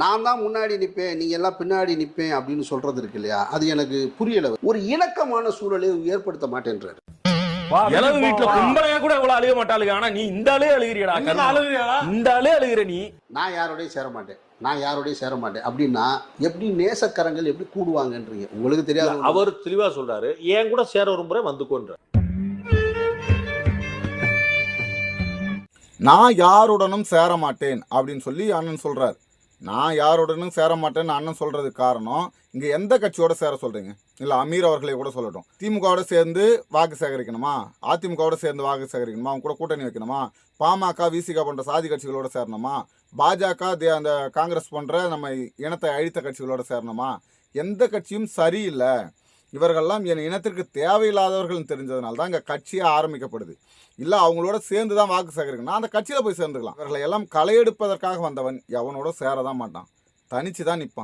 நான் தான் முன்னாடி நிற்பேன் நீங்க எல்லாம் பின்னாடி நிற்பேன் அப்படின்னு சொல்றது இருக்கு இல்லையா? அது எனக்கு புரியல. ஒரு இணக்கமான சூழலை ஏற்படுத்த மாட்டேன்றாரு. எனது வீட்டுல கும்பலையா கூட இவ்வளவு அழுக மாட்டாளுங்க. ஆனா நீ இந்த ஆளே அழுகிறியடா இந்த ஆளே அழுகிற நீ. நான் யாரோடையும் சேர மாட்டேன். நான் யாரோடையும் சேர மாட்டேன். அப்படின்னா எப்படி நேசக்கரங்கள் எப்படி கூடுவாங்கன்றீங்க? உங்களுக்கு தெரியாது. அவர் தெளிவா சொல்றாரு. என் கூட சேர ஒரு முறை வந்துக்கோன்ற. நான் யாருடனும் சேர மாட்டேன் அப்படின்னு சொல்லி அண்ணன் சொல்றார். நான் யாருடனும் சேர மாட்டேன்னு அண்ணன் சொல்கிறதுக்கு காரணம் இங்க எந்த கட்சியோட சேர சொல்றீங்க? இல்ல அமீர் அவர்களை கூட சொல்லட்டும். திமுகவோட சேர்ந்து வாக்கு சேகரிக்கணுமா? அதிமுகவோட சேர்ந்து வாக்கு சேகரிக்கணுமா? அவங்க கூட கூட்டணி வைக்கணுமா? பாமக விசிக போன்ற சாதி கட்சிகளோட சேரணுமா? பாஜக தே- அந்த காங்கிரஸ் போன்ற நம்ம இனத்தை அழித்த கட்சிகளோட சேரணுமா? எந்த கட்சியும் சரியில்லை. இவர்கள்லாம் என் இனத்திற்கு தேவையில்லாதவர்கள் தெரிஞ்சதுனால தான் இங்கே கட்சியே ஆரம்பிக்கப்படுது. இல்லை அவங்களோட சேர்ந்து தான் வாக்கு சேகரிக்கணும். நான் அந்த கட்சியில் போய் சேர்ந்துக்கலாம். இவர்களை எல்லாம் களையெடுப்பதற்காக வந்தவன் எவனோட சேரதான் மாட்டான். தனிச்சு தான் நிற்பான்